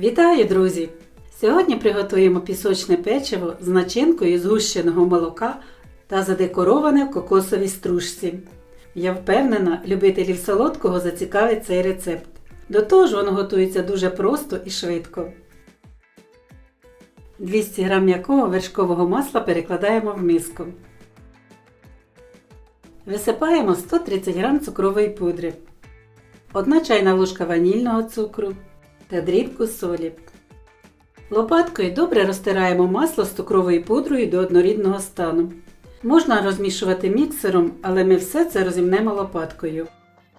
Вітаю, друзі! Сьогодні приготуємо пісочне печиво з начинкою з гущеного молока та задекороване в кокосовій стружці. Я впевнена, любителів солодкого зацікавить цей рецепт. До того ж, воно готується дуже просто і швидко. 200 г м'якого вершкового масла перекладаємо в миску. Висипаємо 130 г цукрової пудри, 1 чайна ложка ванільного цукру та дрібку солі. Лопаткою добре розтираємо масло з цукровою пудрою до однорідного стану. Можна розмішувати міксером, але ми все це розімнемо лопаткою.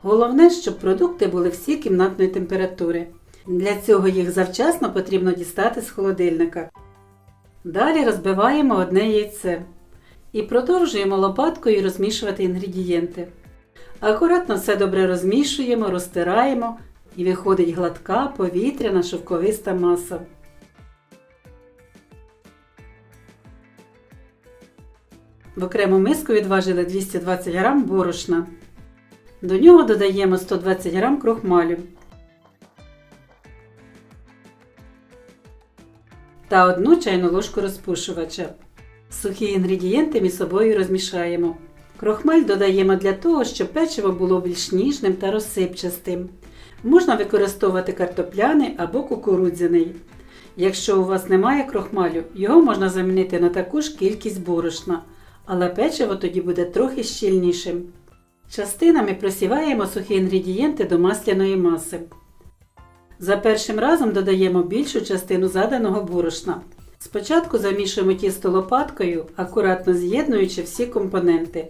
Головне, щоб продукти були всі кімнатної температури. Для цього їх завчасно потрібно дістати з холодильника. Далі розбиваємо одне яйце і продовжуємо лопаткою розмішувати інгредієнти. Акуратно все добре розмішуємо, розтираємо і виходить гладка повітряна шовковиста маса. В окрему миску відважили 220 г борошна. До нього додаємо 120 г крохмалю та 1 чайну ложку розпушувача. Сухі інгредієнти між собою розмішаємо. Крохмаль додаємо для того, щоб печиво було більш ніжним та розсипчастим. Можна використовувати картопляний або кукурудзяний. Якщо у вас немає крохмалю, його можна замінити на таку ж кількість борошна, але печиво тоді буде трохи щільнішим. Частинами просіваємо сухі інгредієнти до масляної маси. За першим разом додаємо більшу частину заданого борошна. Спочатку замішуємо тісто лопаткою, акуратно з'єднуючи всі компоненти.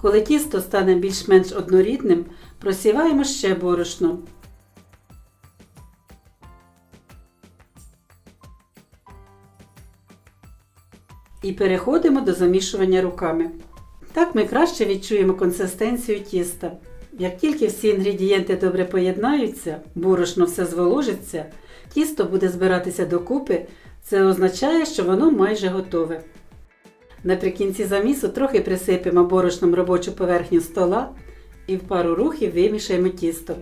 Коли тісто стане більш-менш однорідним, просіваємо ще борошно. І переходимо до замішування руками. Так ми краще відчуємо консистенцію тіста. Як тільки всі інгредієнти добре поєднаються, борошно все зволожиться, тісто буде збиратися докупи, це означає, що воно майже готове. Наприкінці замісу трохи присипемо борошном робочу поверхню стола і в пару рухів вимішаємо тісто.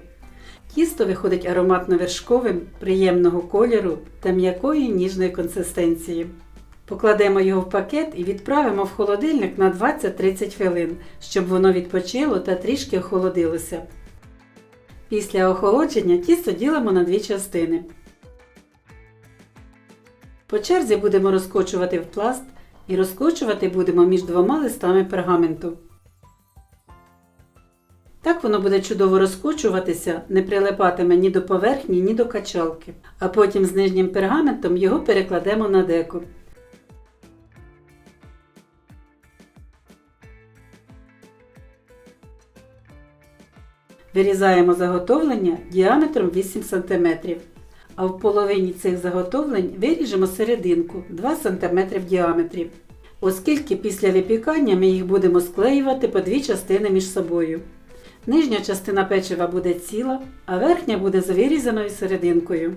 Тісто виходить ароматно-вершковим, приємного кольору та м'якої ніжної консистенції. Покладемо його в пакет і відправимо в холодильник на 20-30 хвилин, щоб воно відпочило та трішки охолодилося. Після охолодження тісто ділимо на дві частини. По черзі будемо розкочувати в пласт і розкочувати будемо між двома листами пергаменту. Так воно буде чудово розкочуватися, не прилипатиме ні до поверхні, ні до качалки. А потім з нижнім пергаментом його перекладемо на деку. Вирізаємо заготовлення діаметром 8 см. А в половині цих заготовлень виріжемо серединку 2 см в діаметрі, оскільки після випікання ми їх будемо склеювати по дві частини між собою. Нижня частина печива буде ціла, а верхня буде з вирізаною серединкою.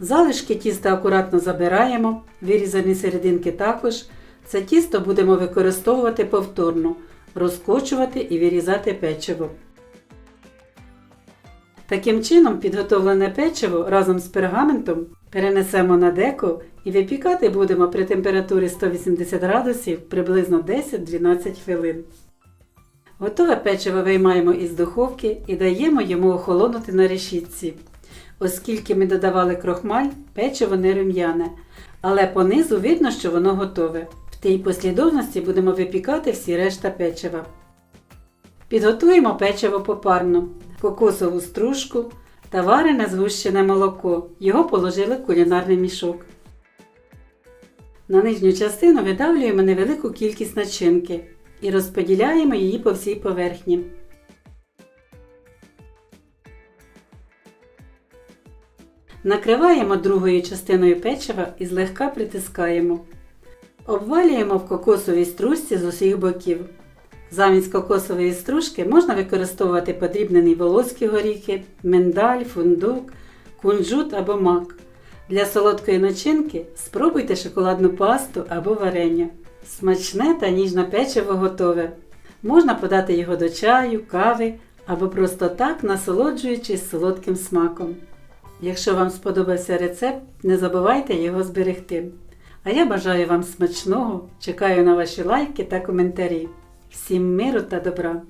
Залишки тіста акуратно забираємо, вирізані серединки також. Це тісто будемо використовувати повторно, розкочувати і вирізати печиво. Таким чином, підготовлене печиво разом з пергаментом перенесемо на деко і випікати будемо при температурі 180 градусів приблизно 10-12 хвилин. Готове печиво виймаємо із духовки і даємо йому охолонути на решітці. Оскільки ми додавали крохмаль, печиво не рум'яне, але понизу видно, що воно готове. В тій послідовності будемо випікати всі решта печива. Підготуємо печиво попарно, кокосову стружку та варене згущене молоко. Його положили в кулінарний мішок. На нижню частину видавлюємо невелику кількість начинки і розподіляємо її по всій поверхні. Накриваємо другою частиною печива і злегка притискаємо. Обвалюємо в кокосовій стружці з усіх боків. Замість кокосової стружки можна використовувати подрібнені волоські горіхи, миндаль, фундук, кунжут або мак. Для солодкої начинки спробуйте шоколадну пасту або варення. Смачне та ніжне печиво готове. Можна подати його до чаю, кави або просто так насолоджуючись солодким смаком. Якщо вам сподобався рецепт, не забувайте його зберегти. А я бажаю вам смачного, чекаю на ваші лайки та коментарі. Всім миру та добра!